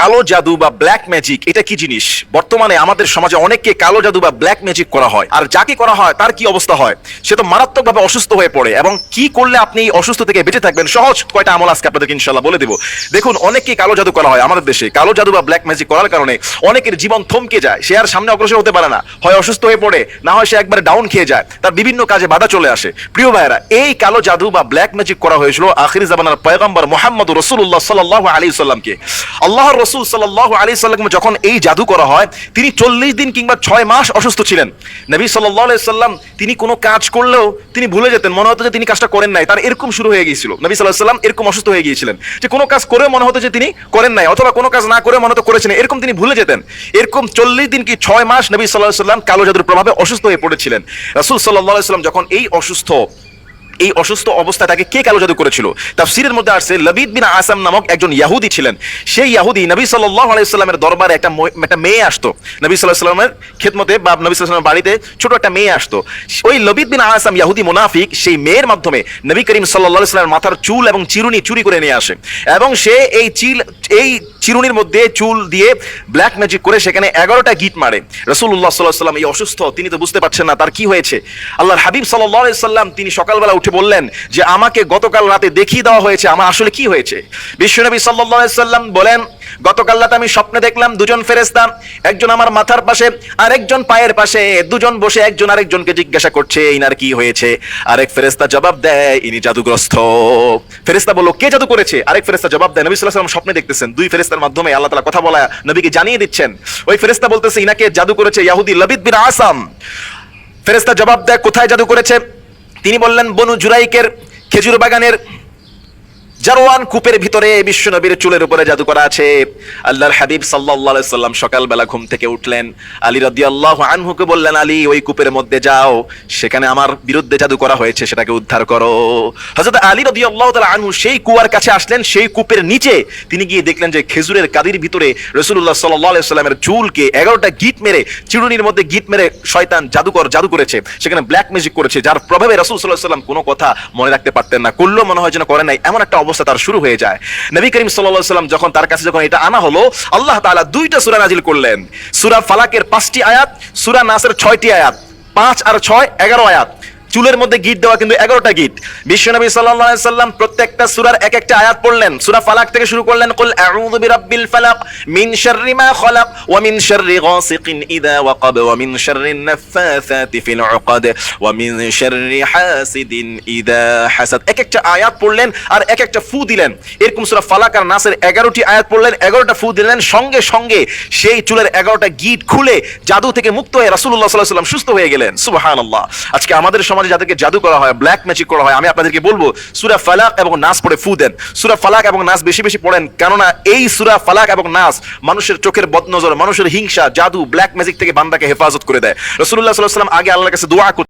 কালো জাদু বা ব্ল্যাক ম্যাজিক এটা কি জিনিস? বর্তমানে আমাদের সমাজে অনেককে কালো জাদু বা ব্ল্যাক ম্যাজিক করা হয়। আর যাকে করা হয়, তার কি অবস্থা হয়? সে তো মারাত্মকভাবে অসুস্থ হয়ে পড়ে। এবং কি করলে আপনি এই অসুস্থ থেকে বেঁচে থাকবেন? সহজ কয়টা আমল আজকে আপনাদেরকে ইনশাল্লাহ বলে দেবো। দেখুন, অনেককে কালো জাদু করা হয় আমাদের দেশে। কালো জাদু বা ব্ল্যাক ম্যাজিক করার কারণে অনেকের জীবন থমকে যায়। সে আর সামনে অগ্রসর হতে পারে না। হয় অসুস্থ হয়ে পড়ে, না হয় সে একবারে ডাউন খেয়ে যায়। তার বিভিন্ন কাজে বাধা চলে আসে। প্রিয় ভাইয়েরা, এই কালো জাদু বা ব্ল্যাক ম্যাজিক করা হয়েছিল আখির জামানার পয়গম্বর মোহাম্মদ রসুল্লাহ সাল্লাহ আলী সাল্লামকে আল্লাহর রসুল সাল্লাহ আলী সাল্লাম যখন এই জাদু করা হয়, তিনি চল্লিশ দিন কিংবা ছয় মাস অসুস্থ ছিলেন। নবী সাল্লাহ সাল্লাম তিনি কোনো কাজ করলেও তিনি ভুলে যেতেন, মনে হতো যে তিনি কাজটা করেন নাই, তার এরকম শুরু হয়ে গিয়েছিল। নবী সাল্লাহ সাল্লাম এরকম অসুস্থ হয়ে গিয়েছিলেন যে কোনো কাজ করে মনে হতো যে তিনি করেন নাই, অথবা কোনো কাজ না করে মনে হতো করেছেন এরকম তিনি ভুলে যেতেন। এরকম চল্লিশ দিন কি ছয় মাস নবী সাল্লাহ সাল্লাম কালো জাদুর প্রভাবে অসুস্থ হয়ে পড়েছিলেন। রাসুল সাল্লাহ সাল্লাম যখন এই অসুস্থ এই অসুস্থ অবস্থায় তাকে কে কালো জাদু করেছিল? তাফসীরের মধ্যে আসছে, লবিদ বিন আসাম নামক একজন ইয়াহুদি ছিলেন। সেই ইয়াহুদি নবী আলাইহি দরবারে একটা একটা মেয়ে আসতো। নবী সাল্লামের খেদমতে বা নবী সাল্লামের বাড়িতে ছোট একটা মেয়ে আসতো। ওই লবিদ বিন আসাম ইয়াহুদি মুনাফিক, সেই মেয়ের মাধ্যমে নবী করিম সাল্লাল্লাহু সাল্লামের মাথার চুল এবং চিরুনি চুরি করে নিয়ে আসে। এবং সে এই চিল এই চিরুনির মধ্যে চুল দিয়ে ব্ল্যাক ম্যাজিক করে সেখানে এগারোটা গিট মারে। রসুল্লাহ সাল্লাহ সাল্লাম এই অসুস্থ, তিনি তো বুঝতে পারছেন না তার কি হয়েছে। আল্লাহর হাবিব সাল্লাহ সাল্লাম তিনি সকালবেলা উঠে বললেন? যে আমাকে গতকাল রাতে দেখিয়ে দেওয়া হয়েছে, আমার আসলে কি হয়েছে? বিশ্বনবী সাল্লাহ সাল্লাম বলেন, গতকাল রাতে আমি স্বপ্নে দেখলাম দুজন ফেরেস্তা একজন আমার মাথার পাশে, আরেকজন পায়ের পাশে, দুজন বসে একজন আরেকজনকে জিজ্ঞাসা করছে, ইনার কি হয়েছে? আরেক ফেরেস্তা জবাব দেয়, ইনি জাদুগ্রস্ত। ফেরেস্তা বলল, কে জাদু করেছে? আরেক ফেরেস্তা জবাব দেয়, নবী ওয়াসাল্লাম স্বপ্নে দেখতেছেন। দুই ফেরেস্তার মাধ্যমে আল্লাহ তাআলা কথা বলা, নবীকে জানিয়ে দিচ্ছেন। ওই ফেরেস্তা বলতেছে, ইনাকে জাদু করেছে ইয়াহুদি লবিদ বিন আসাম। ফেরেস্তা জবাব দেয়, কোথায় জাদু করেছে? তিনি বললেন বনু জুরাইকের খেজুর বাগানের জারওয়ান কূপের ভিতরে বিশ্ব নবীর চুলের উপরে জাদু করা আছে। আল্লাহর হাবিব আলাইহি সাল্লাম সকালবেলা ঘুম থেকে উঠলেন। আলী রাদিয়াল্লাহু আনহুকে বললেন, আলী, ওই কূপের মধ্যে যাও, সেখানে আমার বিরুদ্ধে জাদু করা হয়েছে, সেটাকে উদ্ধার করো। হযরত আলী রাদিয়াল্লাহু তাআলা আনহু সেই কুয়ার কাছে আসলেন, সেই কূপের নিচে। তিনি গিয়ে দেখলেন যে খেজুরের কাদির ভিতরে রাসূলুল্লাহ সাল্লাল্লাহু আলাইহি সাল্লামের চুলকে 11টা গিট মেরে, চিরুনির মধ্যে গিট মেরে শয়তান জাদুকর জাদু করেছে, সেখানে ব্ল্যাক ম্যাজিক করেছে, যার প্রভাবে রাসূল আলাইহি সাল্লাম কোনো কথা মনে রাখতে পারতেন না। করলেও মনে হয় যেন করে নাই, এমন একটা অবস্থা তার শুরু হয়ে যায়। নবী করিম সাল্লাহ সাল্লাম যখন তার কাছে যখন এটা আনা হলো, আল্লাহ তালা দুইটা সুরা নাজিল করলেন। সুরা ফালাকের পাঁচটি আয়াত, সুরা নাসের ছয়টি আয়াত, পাঁচ আর ছয়, এগারো আয়াত। চুলের মধ্যে গিট দেওয়া কিন্তু এগারোটা গিট। বিশ্বনবী আলাইহি সাল্লাম প্রত্যেকটা সূরার এক একটা আয়াত পড়লেন। সূরা ফালাক থেকে শুরু করলেন, কুল আউযু বিরাব্বিল ফালাক মিন শাররি মা খালাক ওয়া মিন শাররি গাসিকিন ইযা ওয়াকাব ওয়া মিন শাররি নাফাসাতি ফিল উকাদ ওয়া মিন শাররি হাসিদিন ইযা হাসাদ। এক একটা আয়াত পড়লেন আর এক একটা ফু দিলেন। এরকম সূরা ফালাক আর নাসের 11টি আয়াত পড়লেন 11টা ফু দিলেন, সঙ্গে সঙ্গে সেই চুলের 11টা গিট খুলে জাদু থেকে মুক্ত হয়ে রাসূলুল্লাহ সাল্লাল্লাহু আলাইহি সুস্থ হয়ে গেলেন। সুবহানাল্লাহ। আজকে আমাদের সমাজে যাদেরকে জাদু করা হয় ব্ল্যাক ম্যাজিক করা হয়, আমি আপনাদেরকে বলব, সুরা ফালাক এবং নাস পড়ে ফু দেন। সুরা ফালাক এবং নাস বেশি বেশি পড়েন, কেননা এই সুরা ফালাক এবং নাস মানুষের চোখের বদনজর, মানুষের হিংসা, জাদু ব্ল্যাক ম্যাজিক থেকে বান্দাকে হেফাজত করে দেয়। রসুল্লাহ সাল্লাহ সাল্লাম আগে আল্লাহর কাছে দোয়া